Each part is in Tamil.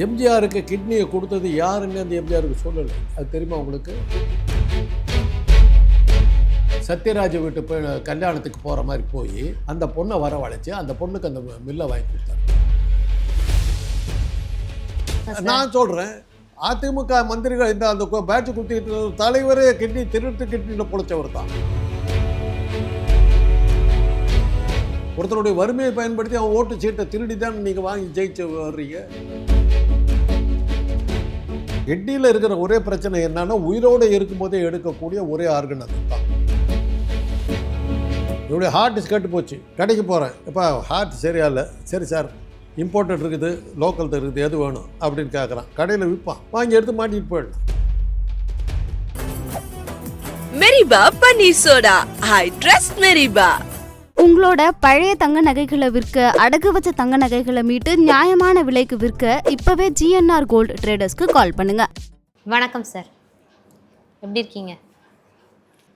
எம்ஜிஆருக்கு கிட்னியை கொடுத்தது யாருன்னு அந்த எம்ஜிஆருக்கு சொல்லலை. அது தெரியுமா உங்களுக்கு? சத்யராஜ் வீட்டு போய் கல்யாணத்துக்கு போகிற மாதிரி போய் அந்த பொண்ணை வரவழைச்சு அந்த பொண்ணுக்கு அந்த மில்லை வாங்கி கொடுத்தாரு. நான் சொல்கிறேன் அதிமுக மந்திரிகள் இந்த அந்த பேட்ச் குத்திட்டு தலைவரே கிட்னி திருட்டு கிட்னியில் பொழைச்சவர் தான். ஒருத்தருடைய வறுமையை பயன்படுத்தி அவன் ஓட்டு சீட்டை திருடி தான் நீங்கள் வாங்கி ஜெயிச்சு வர்றீங்க. கிட்னியில் இருக்கிற ஒரே பிரச்சனை என்னன்னா உயிரோடு இருக்கும்போதே எடுக்கக்கூடிய ஒரே ஆர்கன் அது. தான் என்னுடைய ஹார்ட் கெட்டு போச்சு. கடைக்கு போகிறேன் இப்போ ஹார்ட் சரியா இல்லை? சரி சார் இம்போர்ட்டட் இருக்குது லோக்கல் இருக்குது எது வேணும்? அப்படின்னு கேட்குறான் கடையில் விற்பான் வாங்கி எடுத்து மாட்டிட்டு போயிடலாம் மெரிபா பன்னீர் சோடா ஐ ட்ரஸ்ட் மெரிபா உங்களோட பழைய தங்க நகைகளை விற்க அடகு வச்ச தங்க நகைகளை மீட்டு நியாயமான விலைக்கு விற்க இப்பவே ஜிஎன்ஆர் கோல்டு ட்ரேடர்ஸ்க்கு கால் பண்ணுங்க. வணக்கம் சார். எப்படி இருக்கீங்க?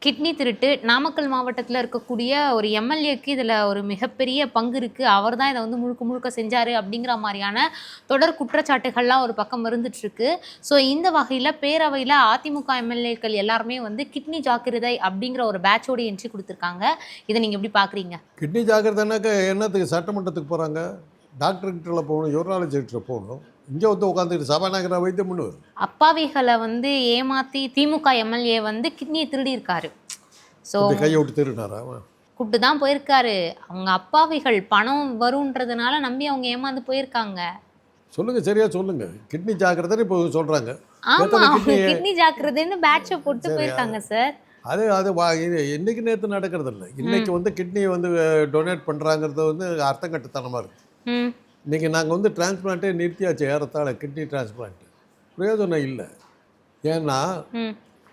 கிட்னி திருட்டு நாமக்கல் மாவட்டத்தில் இருக்கக்கூடிய ஒரு எம்எல்ஏக்கு இதில் ஒரு மிகப்பெரிய பங்கு இருக்குது அவர் தான் இதை வந்து முழுக்க முழுக்க செஞ்சார் அப்படிங்கிற மாதிரியான தொடர் குற்றச்சாட்டுகள்லாம் ஒரு பக்கம் இருந்துகிட்ருக்கு ஸோ இந்த வகையில் பேரவையில் அதிமுக எம்எல்ஏக்கள் எல்லாருமே வந்து கிட்னி ஜாக்கிரதை அப்படிங்கிற ஒரு பேட்சோட என்ட்ரி கொடுத்துருக்காங்க. இதை நீங்கள் எப்படி பார்க்குறீங்க கிட்னி ஜாக்கிரதைனாக்க என்னத்துக்கு சட்டமன்றத்துக்கு போகிறாங்க டாக்டர்கிட்ட போகணும் யூராலஜிஸ்ட்ட போகணும். இங்கே வந்து உட்காந்துட்டு சபாநாயகரை வைத்தியம் பண்ணுவார் அப்பாவிகளை வந்து ஏமாற்றி திமுக எம்எல்ஏ வந்து கிட்னியை திருடி இருக்காரு ஸோ கையை விட்டு திருடினாரா? கூப்பிட்டு தான் போயிருக்காரு. அவங்க அப்பாவிகள் பணம் வரும்ன்றதுனால நம்பி அவங்க ஏமாந்து போயிருக்காங்க. சொல்லுங்க சரியா சொல்லுங்க. கிட்னி ஜாக்கிரதை இப்போ சொல்றாங்க. ஆமா அவங்க கிட்னி ஜாக்கிரதைன்னு பேட்சை போட்டு போயிருக்காங்க சார் அது அது வா இன்னைக்கு நேற்று நடக்கிறது இல்லை இன்னைக்கு வந்து கிட்னியை வந்து டொனேட் பண்ணுறாங்கிறது வந்து அர்த்தம் கட்டுத்தனமாக இருக்குது ம் இன்னைக்கு நாங்கள் வந்து டிரான்ஸ்பிளான்ட்டே நிறுத்தியாச்சு ஏறத்தாழ கிட்னி டிரான்ஸ்பிளான்ட் பிரயோஜனம் இல்லை. ஏன்னா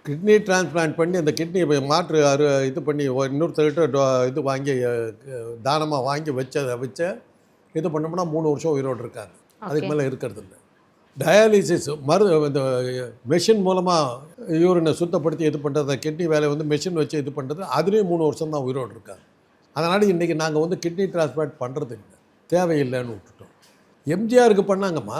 கிட்னி டிரான்ஸ்பிளான்ட் பண்ணி அந்த கிட்னியை மாற்று அறு இது பண்ணி ஒரு இன்னொருத்தர்கிட்ட டொ- இது வாங்கி தானமாக வாங்கி வச்ச வச்ச இது பண்ணோம்னா மூணு வருஷம் உயிரோடு இருக்காங்க அதுக்கு மேலே இருக்கிறது இல்லை. டயாலிசிஸ் மரு இந்த மெஷின் மூலமாக யூரினை சுத்தப்படுத்தி இது பண்ணுறது கிட்னி வேலையை வந்து மெஷின் வச்சு இது பண்ணுறது அதுலேயும் மூணு வருஷம் தான் உயிரோடு இருக்காங்க அதனால் இன்றைக்கி நாங்கள் வந்து கிட்னி டிரான்ஸ்பிளான்ட் பண்ணுறது இல்லை. தேவையில்லைன்னு விட்டுட்டோம். எம்ஜிஆருக்கு பண்ணாங்கம்மா.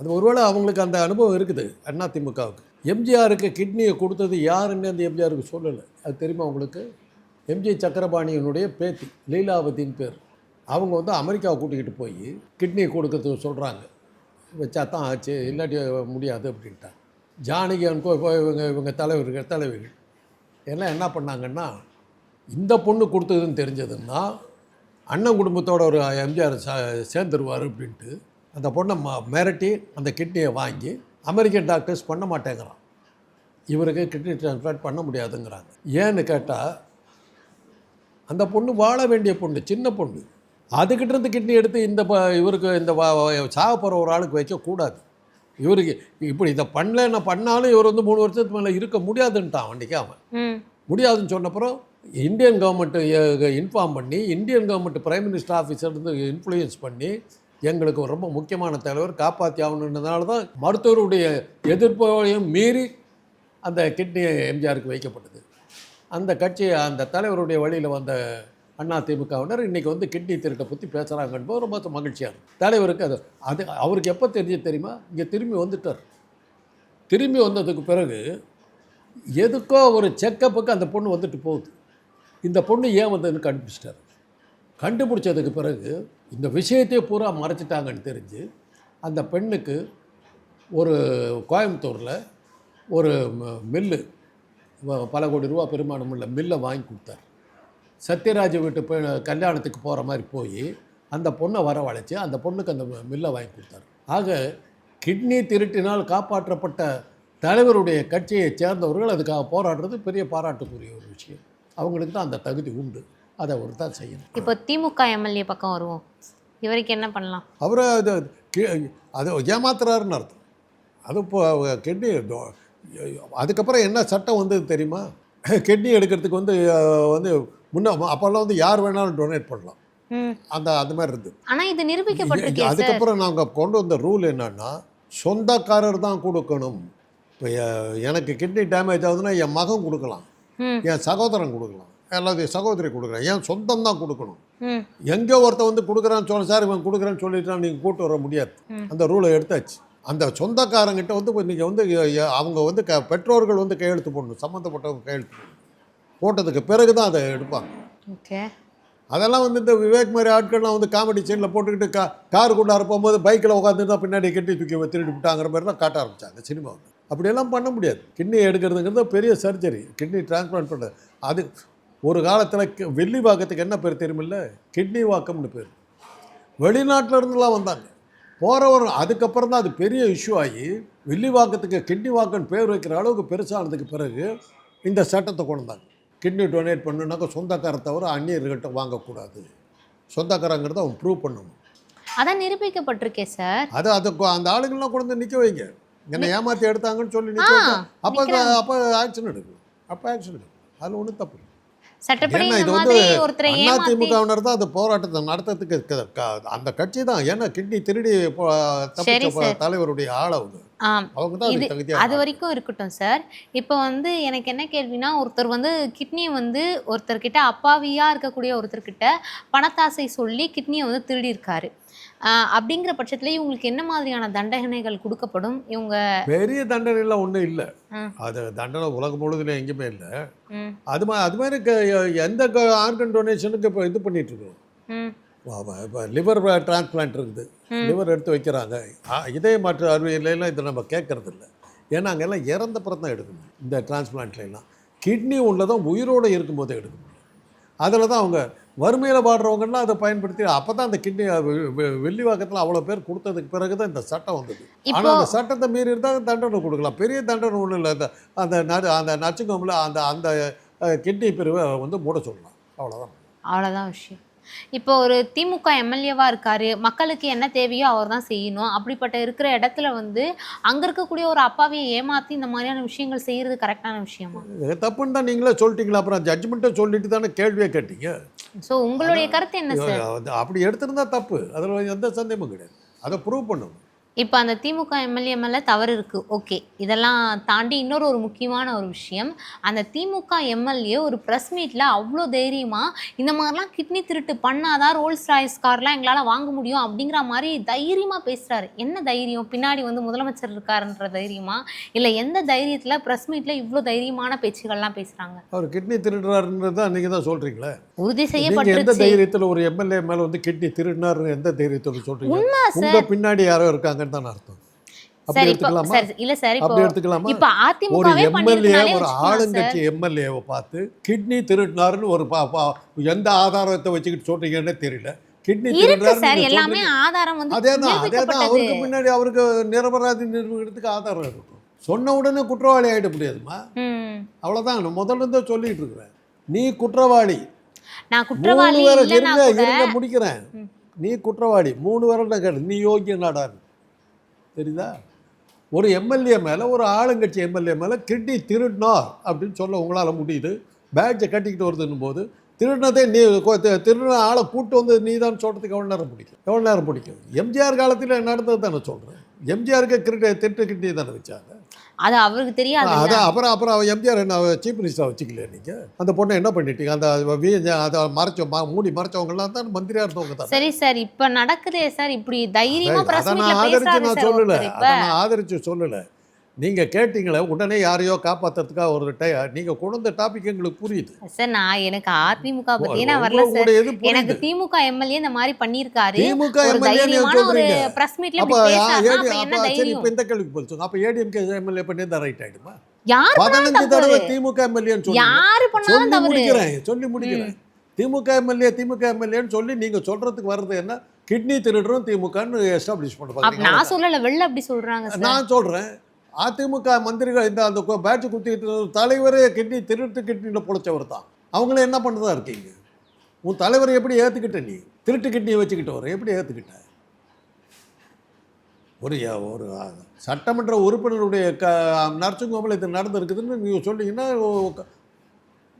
அது ஒருவேளை அவங்களுக்கு அந்த அனுபவம் இருக்குது அண்ணா திமுகவுக்கு. எம்ஜிஆருக்கு கிட்னியை கொடுத்தது யாருன்னு அந்த எம்ஜிஆருக்கு சொல்லலை. அது தெரியுமா உங்களுக்கு? எம்ஜி சக்கரபாணியினுடைய பேத்தி லீலாவதின்னு பேர். அவங்க வந்து அமெரிக்காவை கூட்டிக்கிட்டு போய் கிட்னியை கொடுக்கறதுக்கு சொல்கிறாங்க வச்சா தான் ஆச்சு இல்லாட்டி முடியாது அப்படின்ட்டாங்க. ஜானகி அனுக்கோ இவங்க இவங்க தலைவர்கள் தலைவிகள். எல்லாம் என்ன பண்ணாங்கன்னா இந்த பொண்ணு கொடுத்ததுன்னு தெரிஞ்சதுன்னா அண்ணன் குடும்பத்தோட ஒரு எம்ஜிஆர் சேர்ந்துருவார் அப்படின்ட்டு அந்த பொண்ணை ம மிரட்டி அந்த கிட்னியை வாங்கி அமெரிக்கன் டாக்டர்ஸ் பண்ண மாட்டேங்கிறான். இவருக்கு கிட்னி டிரான்ஸ்பிளான்ட் பண்ண முடியாதுங்கிறாங்க. ஏன்னு கேட்டால் அந்த பொண்ணு வாழ வேண்டிய பொண்ணு சின்ன பொண்ணு. அதுக்கிட்ட இருந்து கிட்னி எடுத்து இந்த ப இவருக்கு இந்த சாக போகிற ஒரு ஆளுக்கு வைக்கக்கூடாது இவருக்கு இப்படி இதை பண்ணலன்னா பண்ணாலும் இவர் வந்து மூணு வருஷத்துக்கு மேலே இருக்க முடியாதுன்ட்டான் அன்றைக்கி அவன். முடியாதுன்னு சொன்னப்புறம் இந்தியன் கவர்மெண்ட்டு இன்ஃபார்ம் பண்ணி Indian government prime minister officer influence பண்ணி எங்களுக்கு ரொம்ப முக்கியமான தலைவர் காப்பாற்றி ஆகணுன்றதுனால தான் மருத்துவருடைய எதிர்ப்பையும் மீறி அந்த கிட்னி எம்ஜிஆருக்கு வைக்கப்பட்டது. அந்த கட்சி அந்த தலைவருடைய வழியில் வந்த அண்ணா திமுகவினர் இன்றைக்கி வந்து கிட்னி திருட்டை பற்றி பேசுகிறாங்கன்னு ரொம்ப மகிழ்ச்சியாக இருக்கும் தலைவருக்கு அது அது அவருக்கு எப்போ தெரிஞ்சு தெரியுமா? இங்கே திரும்பி வந்துட்டார். திரும்பி வந்ததுக்கு பிறகு எதுக்கோ ஒரு செக்கப்புக்கு அந்த பொண்ணு வந்துட்டு போகுது. இந்த பொண்ணு ஏன் வந்ததுன்னு கண்டுபிடிச்சிட்டாரு. கண்டுபிடிச்சதுக்கு பிறகு இந்த விஷயத்தையே பூரா மறைச்சிட்டாங்கன்னு தெரிஞ்சு அந்த பெண்ணுக்கு ஒரு கோயம்புத்தூரில் ஒரு ம- மில்லு பல கோடி ரூபா பெருமானம் உள்ள மில்லை வாங்கி கொடுத்தார். சத்யராஜ் வீட்டு பெ கல்யாணத்துக்கு போகிற மாதிரி போய் அந்த பொண்ணை வரவழைச்சி அந்த பொண்ணுக்கு அந்த மில்லை வாங்கி கொடுத்தார். ஆக கிட்னி திருட்டினால் காப்பாற்றப்பட்ட தலைவருடைய கட்சியை சேர்ந்தவர்கள் அதுக்காக போராடுறது பெரிய பாராட்டுக்குரிய ஒரு விஷயம். அவங்களுக்கு தான் அந்த தகுதி உண்டு. அதை அவர் தான் செய்யணும். இப்போ திமுக எம்எல்ஏ பக்கம் வருவோம். இவருக்கு என்ன பண்ணலாம்? அவரை அது அது ஏமாத்துறாருன்னு அர்த்தம். அது இப்போ கிட்னி அதுக்கப்புறம் என்ன சட்டம் வந்தது தெரியுமா? கிட்னி எடுக்கிறதுக்கு வந்து வந்து முன்ன அப்போல்லாம் வந்து யார் வேணாலும் டொனேட் பண்ணலாம். அந்த அந்த மாதிரி இருந்தது. ஆனா இது நிரூபிக்கப்பட்டிருக்கே அதுக்கப்புறம் நாங்கள் கொண்டு வந்த ரூல் என்னன்னா சொந்தக்காரர் தான் கொடுக்கணும். இப்போ எனக்கு கிட்னி டேமேஜ் ஆகுதுன்னா என் மகன் கொடுக்கலாம். என் சகோதரன் கொடுக்கலாம். அல்லது சகோதரி கொடுக்கலாம். என் சொந்தம் தான் கொடுக்கணும். எங்கே ஒருத்தன் வந்து கொடுக்குறான்னு சொல்ல சார் இவன் கொடுக்குறேன்னு சொல்லிட்டான் நீங்கள் கூட்டு வர முடியாது. அந்த ரூலை எடுத்தாச்சு. அந்த சொந்தக்காரங்கிட்ட வந்து நீங்கள் வந்து அவங்க வந்து க பெற்றோர்கள் வந்து கையெழுத்து போடணும். சம்மந்தப்பட்டவங்க கையெழுத்து போடணும். போட்டதுக்கு பிறகு தான் அதை எடுப்பாங்க. ஓகே. அதெல்லாம் வந்து இந்த விவேக் மாதிரி ஆட்கள்லாம் வந்து காமெடி சீனில் போட்டுக்கிட்டு கா கார் கொண்டாட போகும்போது பைக்கில் உட்காந்துருந்தா பின்னாடி கட்டி தூக்கி திருடி விட்டாங்கிற மாதிரிலாம் காட்ட ஆரம்பிச்சாங்க சினிமாவில் அப்படியெல்லாம் பண்ண முடியாது. கிட்னி எடுக்கிறதுங்கிறது பெரிய சர்ஜரி. கிட்னி டிரான்ஸ்பிளான்ட் பண்ணுறது அது ஒரு காலத்தில் வெள்ளி வாக்கத்துக்கு என்ன பேர் தெரியுமில்ல? கிட்னி வாக்கம்னு பேர். வெளிநாட்டில் இருந்துலாம் வந்தாங்க. போகிறவர் அதுக்கப்புறம் தான் அது பெரிய இஷ்யூ ஆகி வெள்ளி வாக்கத்துக்கு கிட்னி வாக்கம்னு பேர் வைக்கிற அளவுக்கு பெருசானதுக்கு பிறகு இந்த சட்டத்தை கொண்டு வந்தாங்க. கிட்னி டொனேட் பண்ணுனாக்கா சொந்தக்கார தவிர அந்நியர்கிட்ட வாங்கக்கூடாது. சொந்தக்காரங்கிறத அவன் ப்ரூவ் பண்ணணும். அதான் நிரூபிக்கப்பட்டிருக்கே சார். அது அது கொ- அந்த ஆளுங்கள்லாம் கொண்டு வந்து நிற்க வைங்க. என்னை ஏமாற்றி எடுத்தாங்கன்னு சொல்லி அப்போ. அப்போ ஆக்ஷன் எடுக்கணும் அப்போ ஆக்ஷன் எடுக்கணும் அதில் ஒன்றும் தப்பு இல்லை. சட்டப்படி இது வந்து ஏமாத்தி அதிமுகவினர் தான் அந்த போராட்டத்தை நடத்துறதுக்கு அந்த கட்சி தான். ஏன்னா கிட்னி திருடி தலைவருடைய ஆள் அவங்க அது வரைக்கும் இருக்கட்டும் சார் இப்போ வந்து எனக்கு என்ன கேள்வினா ஒருத்தர் வந்து கிட்னியை வந்து ஒருத்தர்கிட்ட அப்பாவியா இருக்கக்கூடிய ஒருத்தர்கிட்ட பணத்தாசை சொல்லி கிட்னியை வந்து திருடி இருக்காரு ஆஹ் அப்படிங்கிற பட்சத்துல இவங்களுக்கு என்ன மாதிரியான தண்டனைகள் கொடுக்கப்படும்? இவங்க பெரிய தண்டனைலாம் ஒன்றும் இல்லை. அது தண்டனை உலகம் முழுதுல எங்கேயுமே இல்லை. அது மாதிரி அது மாதிரி எந்த ஆர்கன் டொனேஷனுக்கு இப்போ இது பண்ணிட்டு இருக்கோம். இப்போ லிவர் டிரான்ஸ்பிளான்ட் இருக்குது. லிவர் எடுத்து வைக்கிறாங்க. ஆ, இதய மாற்று அறுவையிலலாம் இதை நம்ம கேட்கறது இல்லை ஏன்னா அங்கெல்லாம் இறந்த பிறகு தான் எடுக்கணும் இந்த டிரான்ஸ்பிளான்ட்லாம் கிட்னி ஒன்று தான் உயிரோடு இருக்கும்போதே எடுக்கணும். அதில் தான் அவங்க வறுமையில் பாடுறவங்கலாம் அதை பயன்படுத்தி அப்போ தான் அந்த கிட்னி வெள்ளிவாக்கத்தில் அவ்வளோ பேர் கொடுத்ததுக்கு பிறகு தான் இந்த சட்டம் வந்தது. ஆனால் அந்த சட்டத்தை மீறி இருந்தால் தண்டனை கொடுக்கலாம். பெரிய தண்டனை ஒன்றும் இல்லை. அந்த அந்த அந்த நச்சுக்கோமில் அந்த அந்த கிட்னி பிரிவை வந்து மூட சொல்லலாம். அவ்வளோதான் அவ்வளோதான் விஷயம். இப்போ ஒரு திமுக எம்எல்ஏவா இருக்காரு மக்களுக்கு என்ன தேவையோ அவர் தான் செய்யணும். அப்படிப்பட்ட இருக்கிற இடத்துல வந்து அங்க இருக்கக்கூடிய ஒரு அப்பாவியை ஏமாத்தி இந்த மாதிரியான விஷயங்கள் செய்யறது கரெக்டான விஷயமா? தப்புன்னு தான் நீங்களே சொல்லிட்டீங்களா? அப்புறம் ஜட்ஜ்மெண்ட்டை சொல்லிட்டு தானே கேள்வியே கேட்டீங்க. ஸோ உங்களுடைய கருத்து என்ன சார் அப்படி எடுத்திருந்தா தப்பு. அதில் எந்த சந்தேகமும் கிடையாது. அதை ப்ரூவ் பண்ணணும். இப்போ அந்த திமுக எம்எல்ஏ மேலே தவறு இருக்கு. ஓகே. இதெல்லாம் தாண்டி இன்னொரு ஒரு முக்கியமான ஒரு விஷயம். அந்த திமுக எம்எல்ஏ ஒரு ப்ரெஸ் மீட்டில் அவ்வளோ தைரியமா இந்த மாதிரிலாம் கிட்னி திருட்டு பண்ணாதான் ரோல்ஸ் ராய்ஸ் கார்லாம் எங்களால் வாங்க முடியும் அப்படிங்கிற மாதிரி தைரியமா பேசுறாரு. என்ன தைரியம்? பின்னாடி வந்து முதலமைச்சர் இருக்காருன்ற தைரியமா? இல்லை எந்த தைரியத்தில் ப்ரெஸ் மீட்டில் இவ்வளோ தைரியமான பேச்சுகள்லாம் பேசுறாங்க? அவர் கிட்னி திருடுறாருன்றது தான் நீங்கள் தான் சொல்கிறீங்களே உறுதி நீங்கள் எந்த தைரியத்தில் ஒரு எம்எல்ஏ மேலே வந்து கிட்னி திருடினாருன்னு எந்த தைரியத்தில் சொல்கிறீங்க உங்கள் பின்னாடி யாரோ இருக்காங்கன்னு தான் அர்த்தம். சார் இப்போ எடுத்துக்கலாமா? சார் இல்லை சார் இப்போ இப்போ அதிமுகவே எம்எல்ஏ ஒரு ஆளுங்கட்சி எம்எல்ஏவை பார்த்து கிட்னி திருடினாருன்னு ஒரு எந்த ஆதாரத்தை வச்சுக்கிட்டு சொல்றீங்கன்னு தெரியல. கிட்னி சார் எல்லாமே. ஆதாரம் வந்து அதே தான் அதே தான் நிரூபிக்கப்பட்டது அவருக்கு பின்னாடி அவருக்கு நிரபராதி நிரூபிக்கிறதுக்கு ஆதாரம் இருக்கும். சொன்ன உடனே குற்றவாளி ஆகிட முடியாதுமா. அவ்வளோதான் நான் முதல்ல இருந்தே சொல்லிட்டு இருக்கிறேன். நீ குற்றவாளி. நான் மூணு குற்றவாளி இருங்க முடிக்கிறேன். நீ குற்றவாளி மூணு பேரை கேட்டு நீ யோகிய நாடாரு தெரியுதா? ஒரு எம்எல்ஏ மேலே ஒரு ஆளுங்கட்சி எம்எல்ஏ மேலே கிட்னி திருடினார் அப்படின்னு சொல்ல உங்களால் முடியுது. பேட்ஜை கட்டிக்கிட்டு வருதுன்னும் போது திருடினதே நீ திருடின ஆளை கூட்டு வந்து நீ தான் சொல்கிறதுக்கு எவ்வளோ நேரம் பிடிக்கும்? எவ்வளோ நேரம் பிடிக்கும்? எம்ஜிஆர் காலத்தில் நடந்தது தானே சொல்கிறேன் எம்ஜிஆருக்கு கிரிட்ட திருட்டு கிட்னி தானே வச்சாங்க. அது அவருக்கு தெரியாது அதான் அப்புறம் அப்புறம் அவன் எம்ஜிஆர் என்ன சீஃப் மினிஸ்டர் வச்சுக்கலையா நீங்கள் அந்த பொண்ணை என்ன பண்ணிட்டீங்க? அந்த வி- அதை மறைச்ச மூடி மறைச்சவங்கலாம் தான் மந்திரியாக இருந்தவங்க தான்? சரி சார் இப்ப நடக்குதே சார் இப்படி தைரியமா சரி, பிரஸ் அதை மீட்ல நான் ஆதரிச்சு நான் சொல்லல. அதை நான் ஆதரிச்சு சொல்லல. நீங்க கேட்டீங்களே உடனே யாரையோ காப்பாத்துறதுக்காக ஒரு டை நீங்க கொண்டு வந்த டாபிக் எங்களுக்கு புரியுது. சார் நான் எனக்கு அதிமுக பத்தியே நான் வரல சார். எனக்கு திமுக எம்எல்ஏ இந்த மாதிரி பண்ணிருக்காரு திமுக எம்எல்ஏ ஒரு பிரஸ் மீட்ல அப்ப சரி இப்ப இந்த கேள்விக்கு பதில் சொல்லுங்க அப்ப ஏடிஎம்கே எம்எல்ஏ பண்ணி தான் ரைட் ஆயிடுமா? யார் பதினஞ்சு தடவை திமுக எம்எல்ஏன்னு சொல்லி யாரு பண்ணாலும் தவறு முடிக்கிறேன் சொல்லி முடிக்கிறேன். திமுக எம்எல்ஏ திமுக எம்எல்ஏன்னு சொல்லி நீங்க சொல்றதுக்கு வர்றது என்ன? கிட்னி திருடுறோம் திமுகன்னு எஸ்டாப்ளிஷ் பண்ண அப்ப பாக்குறீங்க நான் சொல்லல வெளில அப்படி சொல்றாங்க சார். நான் சொல்கிறேன் அதிமுக மந்திரிகள் இந்த அந்த பேட்ச் குத்திக்கிட்டு இருந்த தலைவரே கிட்னி திருட்டு கிட்னியில் பொழைச்சவர் தான். அவங்கள என்ன பண்ணுறதா இருக்கீங்க? உன் தலைவரை எப்படி ஏற்றுக்கிட்ட நீ? திருட்டு கிட்னியை வச்சுக்கிட்டவர் எப்படி ஏற்றுக்கிட்ட ஒரு ஒரு சட்டமன்ற உறுப்பினருடைய க நர்சிங் இது நடந்திருக்குதுன்னு நீங்கள் சொன்னீங்கன்னா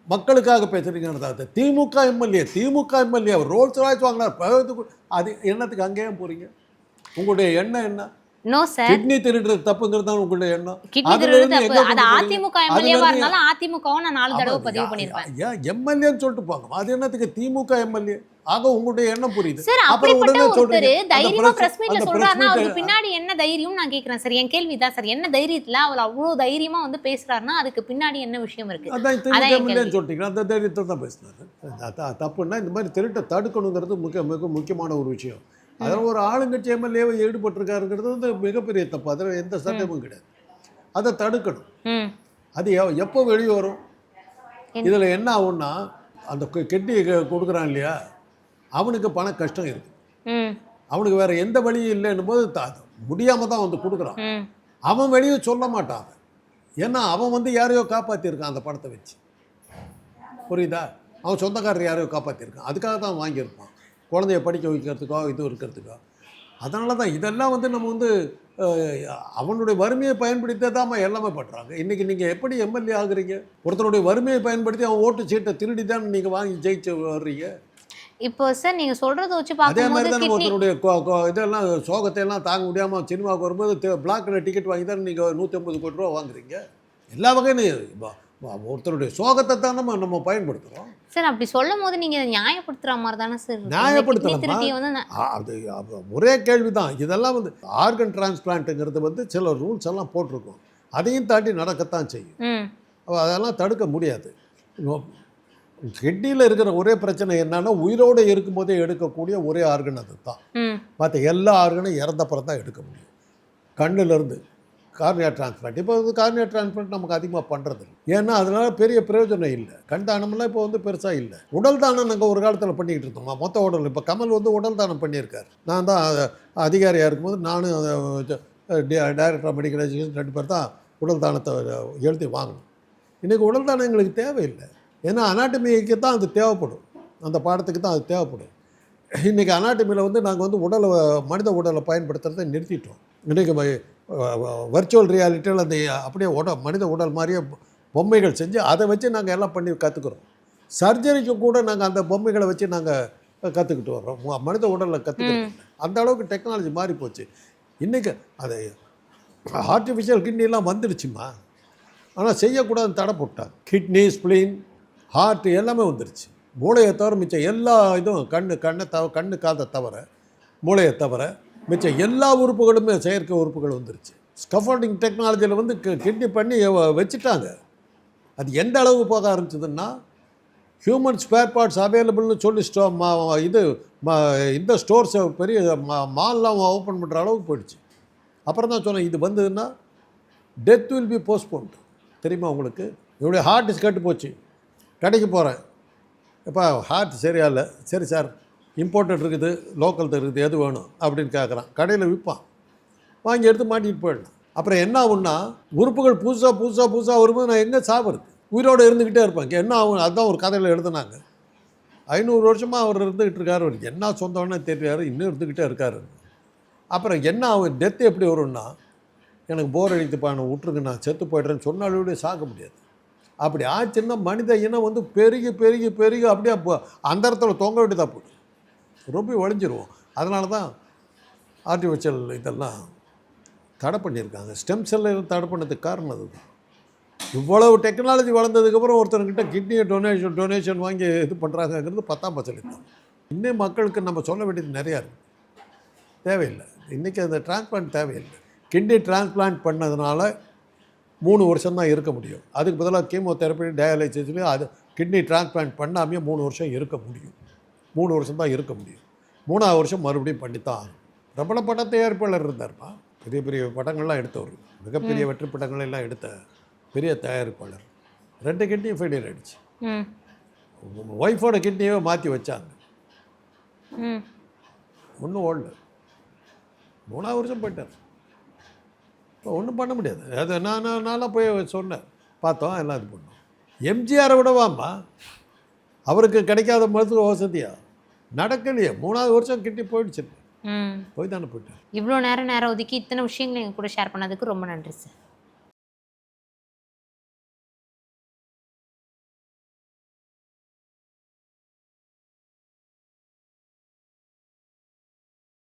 மக்களுக்காக பேசுகிறீங்கன்னு அது திமுக எம்எல்ஏ திமுக எம்எல்ஏ அவர் ரோல்ஸ் ராய்ஸ் வாங்கினார் அது என்னத்துக்கு அங்கேயும் போகிறீங்க உங்களுடைய எண்ணம் என்ன? நோ சார் கிட்னி திருடுறது தப்புங்கிறது தான் உங்களுடைய எண்ணம். கிட்னி திருடுறது தப்பு. அது அதிமுக? எம்எல்ஏவா இருந்தாலும் அதிமுகவும் நான் நாலு தடவை பதிவு பண்ணியிருப்பேன். ஏன் எம்எல்ஏன்னு சொல்லிட்டு போங்க. அது என்னத்துக்கு? திமுக எம்எல்ஏ. ஆக உங்களுடைய எண்ணம் புரியுது. சார் அப்படிப்பட்ட ஒருத்தர் தைரியமா பிரஸ் மீட்ல சொல்றாருன்னா அவருக்கு பின்னாடி என்ன தைரியம் நான் கேக்குறேன் சார் என் கேள்வி தான் சார் என்ன தைரியத்துல அவர் அவ்வளவு தைரியமா வந்து பேசுறாருன்னா அதுக்கு பின்னாடி என்ன விஷயம் இருக்கு? அதான் திமுக எம்எல்ஏன்னு. சொல்லிட்டீங்க அந்த தைரியத்தை தான் பேசினாரு. தப்புன்னா இந்த மாதிரி திருட்டை தடுக்கணுங்கிறது மிக மிக முக்கியமான ஒரு விஷயம். அதில் ஒரு ஆளுங்கட்சி எம்எல்ஏவை ஈடுபட்டிருக்காருங்கிறது வந்து மிகப்பெரிய தப்பு. அதில் எந்த சட்டமும் கிடையாது. அதை தடுக்கணும். அது எப்போ வெளியே வரும்? இதில் என்ன ஆகும்னா அந்த கெ- கெட்டி க- கொடுக்குறான் இல்லையா? அவனுக்கு பண கஷ்டம் இருக்குது ம். அவனுக்கு வேற எந்த வழியும் இல்லைன்னும் போது த முடியாமல் தான் வந்து கொடுக்குறான். அவன் வெளியே சொல்ல மாட்டான். ஏன்னா அவன் வந்து யாரையோ காப்பாற்றிருக்கான் அந்த படத்தை வச்சு. புரியுதா? அவன் சொந்தக்காரர் யாரையோ காப்பாற்றிருக்கான் அதுக்காக தான் வாங்கியிருப்பான். குழந்தைய படிக்க வைக்கிறதுக்கோ இது இருக்கிறதுக்கோ. அதனால தான் இதெல்லாம் வந்து நம்ம வந்து அவனுடைய வறுமையை பயன்படுத்தி தான் எல்லாமே பண்ணுறாங்க இன்றைக்கி நீங்கள் எப்படி எம்எல்ஏ ஆகுறீங்க? ஒருத்தருடைய வறுமையை பயன்படுத்தி அவன் ஓட்டு சீட்டை திருடி தான் நீங்கள் வாங்கி ஜெயிச்சு வர்றீங்க. இப்போ சார் நீங்க சொல்றத வச்சு அதே மாதிரி தானே ஒருத்தருடைய இதெல்லாம் சோகத்தை எல்லாம் தாங்க முடியாமல் சினிமாவுக்கு வரும்போது பிளாக்கில் டிக்கெட் வாங்கி தான் நீங்கள் நூற்றி ஐம்பது கோடி ரூபா வாங்குறீங்க. எல்லா வகையிலும் வ- வ- ஒருத்தருடைய சோகத்தை தான் நம்ம நம்ம பயன்படுத்துகிறோம் சார் அப்படி சொல்லும் போது நீங்க இதை நியாயப்படுத்துற மாதிரி தானே சார் நியாயப்படுத்தலாமா? அது ஒரே கேள்வி தான் இதெல்லாம் வந்து ஆர்கன் டிரான்ஸ்பிளான்ட்டுங்கிறது வந்து சில ரூல்ஸ் எல்லாம் போட்டிருக்கோம். அதையும் தாண்டி நடக்கத்தான் செய்யும். அதெல்லாம் தடுக்க முடியாது. கிட்னியில் இருக்கிற ஒரே பிரச்சனை என்னன்னா உயிரோடு இருக்கும்போதே எடுக்கக்கூடிய ஒரே ஆர்கன் அது தான் மற்ற எல்லா ஆர்கனும் இறந்தப்புறம் தான் எடுக்க முடியும். கண்ணுலேருந்து கார்னியா டிரான்ஸ்பிளான்ட் இப்போ வந்து கார்னியா டிரான்ஸ்பிளான்ட் நமக்கு அதிகமாக பண்ணுறது ஏன்னா அதனால் பெரிய பிரயோஜனம் இல்லை. கண் தானம்லாம் இப்போ வந்து பெருசாக இல்லை. உடல் தானம் நாங்கள் ஒரு காலத்தில் பண்ணிக்கிட்டு இருந்தோம். மொத்த உடல் இப்போ கமல் வந்து உடல் தானம் பண்ணியிருக்காரு. நான் தான் அதிகாரியாக இருக்கும்போது நானும் டைரக்டர் மெடிக்கல் எஜுகேஷன் ரெண்டு பேர் தான் உடல் தானத்தை எழுதி வாங்கணும் இன்றைக்கி உடல் தானம் எங்களுக்கு தேவையில்லை. ஏன்னா அனாட்டமிக்கு தான் அது தேவைப்படும். அந்த பாடத்துக்கு தான் அது தேவைப்படும். இன்றைக்கி அனாட்டமியில் வந்து நாங்கள் வந்து உடலை மனித உடலை பயன்படுத்துகிறத நிறுத்திட்டோம். இன்றைக்கி வர்ச்சுவல் ரியாலிட்டியில் அந்த அப்படியே உட மனித உடல் மாதிரியே பொம்மைகள் செஞ்சு அதை வச்சு நாங்கள் எல்லாம் பண்ணி கற்றுக்குறோம் சர்ஜரிக்கு கூட நாங்கள் அந்த பொம்மைகளை வச்சு நாங்கள் கற்றுக்கிட்டு வர்றோம். மனித உடலில் கற்றுக்கிறோம் அந்த அளவுக்கு டெக்னாலஜி மாறி போச்சு. இன்றைக்கி அது ஆர்டிஃபிஷியல் கிட்னிலாம் வந்துடுச்சுமா ஆனால் செய்யக்கூடாதுன்னு தடை போட்டாங்க. கிட்னி ஸ்ப்ளீன் ஹார்ட் எல்லாமே வந்துருச்சு. மூளையை தவிர மிச்சம் எல்லா இதுவும் கண்ணு கண்ணை தவ கண்ணு காதை தவிர மூளையை தவிர மிச்சம் எல்லா உறுப்புகளுமே செயற்கை உறுப்புகள் வந்துருச்சு. ஸ்கஃபோல்டிங் டெக்னாலஜியில் வந்து கிட்னி பண்ணி வ- வச்சுட்டாங்க. அது எந்த அளவுக்கு போக ஆரம்பிச்சதுன்னா ஹியூமன் ஸ்பேர் பார்ட்ஸ் அவைலபிள்னு சொல்லி ஸ்டோ இது மா இந்த ஸ்டோர்ஸை பெரிய மா மால்லாம் ஓப்பன் பண்ணுற அளவுக்கு போயிடுச்சு. அப்புறம் தான் சொன்னேன் இது வந்ததுன்னா டெத் வில் பி போஸ்ட்போன்ட் தெரியுமா உங்களுக்கு? என்னுடைய ஹார்ட் கெட்டு போச்சு கடைக்கு போகிறேன் இப்போ ஹார்ட் சரியா இல்லை? சரி சார். இம்போர்ட்டட் இருக்குது லோக்கல் இருக்குது எது வேணும் அப்படின்னு கேட்குறான் கடையில் விற்பான் வாங்கி எடுத்து மாட்டிகிட்டு போயிடலாம் அப்புறம் என்ன ஆகும்னா உறுப்புகள் புதுசாக புதுசாக புதுசாக வரும்போது நான் எங்கே சாப்பிட்றது உயிரோடு இருந்துக்கிட்டே இருப்பேன். என்ன ஆகும்? அதுதான் ஒரு கதையில் எழுதுனாங்க. ஐநூறு வருஷமாக அவர் இருந்துக்கிட்டு இருக்காரு. அவருக்கு என்ன சொந்தம்னு தெரியாரு இன்னும் இருந்துக்கிட்டே இருக்காரு. அப்புறம் என்ன ஆகும்? டெத்து எப்படி வரும்னா எனக்கு போர் அடித்துப்பா நான் விட்டுருக்கு நான் செத்து போய்ட்றேன்னு சொன்னாலும் சாக முடியாது. அப்படி ஆச்சுன்னா மனித இனம் வந்து பெருகி பெருகி பெருகி அப்படியே போ- அந்த இடத்துல தொங்க வேண்டியதாக போகுது. ரொம்ப ஒழிஞ்சிருவோம் அதனால தான் ஆர்டிஃபிஷியல் இதெல்லாம் தடை பண்ணியிருக்காங்க. ஸ்டெம் செல்லை தடை பண்ணதுக்கு காரணம் அதுதான் இவ்வளவு டெக்னாலஜி வளர்ந்ததுக்கப்புறம் ஒருத்தர்கிட்ட கிட்னியை டொனேஷன் டொனேஷன் வாங்கி இது பண்ணுறாங்கங்கிறது பத்தாம் பசலி தான் இன்னும் மக்களுக்கு நம்ம சொல்ல வேண்டியது நிறையா இருக்குது தேவையில்லை. இன்றைக்கி அந்த டிரான்ஸ்பிளான்ட் தேவையில்லை. கிட்னி டிரான்ஸ்பிளான்ட் பண்ணதுனால மூணு வருஷம் தான் இருக்க முடியும். அதுக்கு பதிலாக கீமோதெரப்பி டயாலிசிஸ்லேயும் அது கிட்னி டிரான்ஸ்பிளான்ட் பண்ணாமே மூணு வருஷம் இருக்க முடியும். மூணு வருஷம் தான் இருக்க முடியும். மூணாவது வருஷம் மறுபடியும் பண்ணித்தான் ஆகணும் பிரபல பட தயாரிப்பாளர் இருந்தார்ப்பா. பெரிய பெரிய படங்கள்லாம் எடுத்தவர். மிகப்பெரிய வெற்றி படங்கள் எல்லாம் எடுத்த பெரிய தயாரிப்பாளர். ரெண்டு கிட்னியும் ஃபெயிலியர் ஆயிடுச்சு. ஒய்ஃபோட கிட்னியவே மாற்றி வச்சாங்க. ம். ஒன்றும் ஓடல. மூணாவது வருஷம் போயிட்டார். இப்போ ஒன்றும் பண்ண முடியாது. அது நான் நான்லாம் போய் சொன்னேன். பார்த்தோம் எல்லாம் இது பண்ணோம். எம்ஜிஆரை விடவாம்மா. அவருக்கு கிடைக்காத மருத்துவ வசதியா? நடக்கலையே. மூணாவது வருஷம் கிட்டி போயிடுச்சு. ம். போய் தானே போயிட்டார் இவ்வளோ நேரம் நேரம் ஒதுக்கி இத்தனை விஷயங்களை எங்க கூட ஷேர் பண்ணதுக்கு ரொம்ப நன்றி சார்